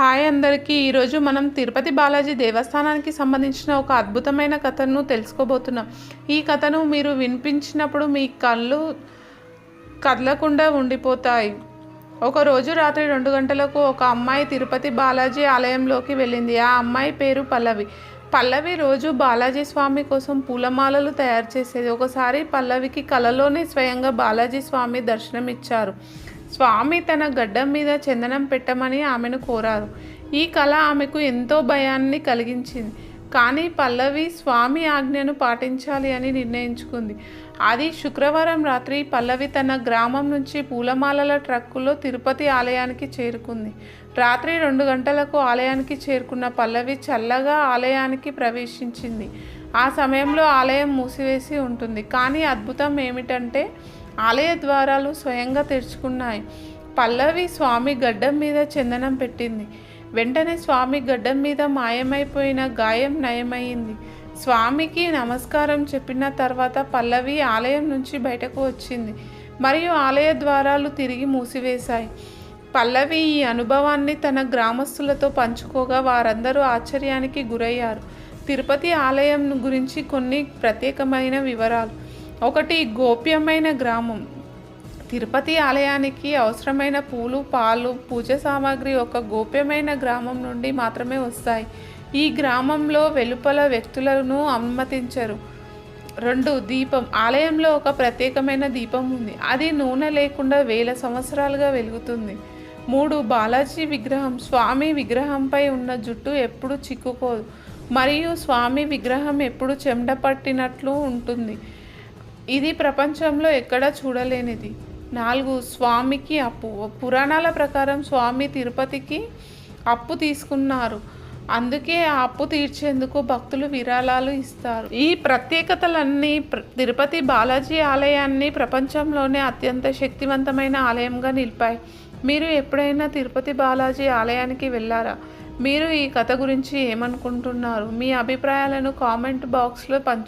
Hi అందరికీ. ఈరోజు మనం తిరుపతి బాలాజీ దేవస్థానానికి సంబంధించిన ఒక అద్భుతమైన కథను తెలుసుకోబోతున్నాం. ఈ కథను మీరు వినిపించినప్పుడు మీ కళ్ళు కదలకుండా ఉండిపోతాయి. ఒకరోజు రాత్రి రెండు గంటలకు ఒక అమ్మాయి తిరుపతి బాలాజీ ఆలయంలోకి వెళ్ళింది. ఆ అమ్మాయి పేరు పల్లవి. పల్లవి రోజు బాలాజీ స్వామి కోసం పూలమాలలు తయారు చేసేది. ఒకసారి పల్లవికి కలలోనే స్వయంగా బాలాజీ స్వామి దర్శనమిచ్చారు. స్వామి తన గడ్డం మీద చందనం పెట్టమని ఆమెను కోరారు. ఈ కళ ఆమెకు ఎంతో భయాన్ని కలిగించింది. కానీ పల్లవి స్వామి ఆజ్ఞను పాటించాలి అని నిర్ణయించుకుంది. అది శుక్రవారం రాత్రి పల్లవి తన గ్రామం నుంచి పూలమాలల ట్రక్కులో తిరుపతి ఆలయానికి చేరుకుంది. రాత్రి రెండు గంటలకు ఆలయానికి చేరుకున్న పల్లవి చల్లగా ఆలయానికి ప్రవేశించింది. ఆ సమయంలో ఆలయం మూసివేసి ఉంటుంది. కానీ అద్భుతం ఏమిటంటే ఆలయ ద్వారాలు స్వయంగా తెరుచుకున్నాయి. పల్లవి స్వామి గడ్డం మీద చందనం పెట్టింది. వెంటనే స్వామి గడ్డం మీద మాయమైపోయిన గాయం నయమైంది. స్వామికి నమస్కారం చెప్పిన తర్వాత పల్లవి ఆలయం నుంచి బయటకు వచ్చింది. మరియు ఆలయ ద్వారాలు తిరిగి మూసివేశాయి. పల్లవి ఈ అనుభవాన్ని తన గ్రామస్తులతో పంచుకోగా వారందరూ ఆశ్చర్యానికి గురయ్యారు. తిరుపతి ఆలయం గురించి కొన్ని ప్రత్యేకమైన వివరాలు. ఒకటి గోప్యమైన గ్రామం. తిరుపతి ఆలయానికి అవసరమైన పూలు పాలు పూజ సామాగ్రి ఒక గోప్యమైన గ్రామం నుండి మాత్రమే వస్తాయి. ఈ గ్రామంలో వెలుపల వ్యక్తులను అనుమతించరు. రెండు దీపం. ఆలయంలో ఒక ప్రత్యేకమైన దీపం ఉంది. అది నూనె లేకుండా వేల సంవత్సరాలుగా వెలుగుతుంది. మూడు బాలాజీ విగ్రహం. స్వామి విగ్రహంపై ఉన్న జుట్టు ఎప్పుడు చిక్కుకోదు. మరియు స్వామి విగ్రహం ఎప్పుడు చెమట పట్టినట్లు ఉంటుంది. ఇది ప్రపంచంలో ఎక్కడా చూడలేనిది. నాలుగు స్వామికి అప్పు. పురాణాల ప్రకారం స్వామి తిరుపతికి అప్పు తీసుకున్నారు. అందుకే ఆ అప్పు తీర్చేందుకు భక్తులు విరాళాలు ఇస్తారు. ఈ ప్రత్యేకతలన్నీ తిరుపతి బాలాజీ ఆలయాన్ని ప్రపంచంలోనే అత్యంత శక్తివంతమైన ఆలయంగా నిలిపాయి. మీరు ఎప్పుడైనా తిరుపతి బాలాజీ ఆలయానికి వెళ్ళారా? మీరు ఈ కథ గురించి ఏమనుకుంటున్నారు? మీ అభిప్రాయాలను కామెంట్ బాక్స్లో పంచు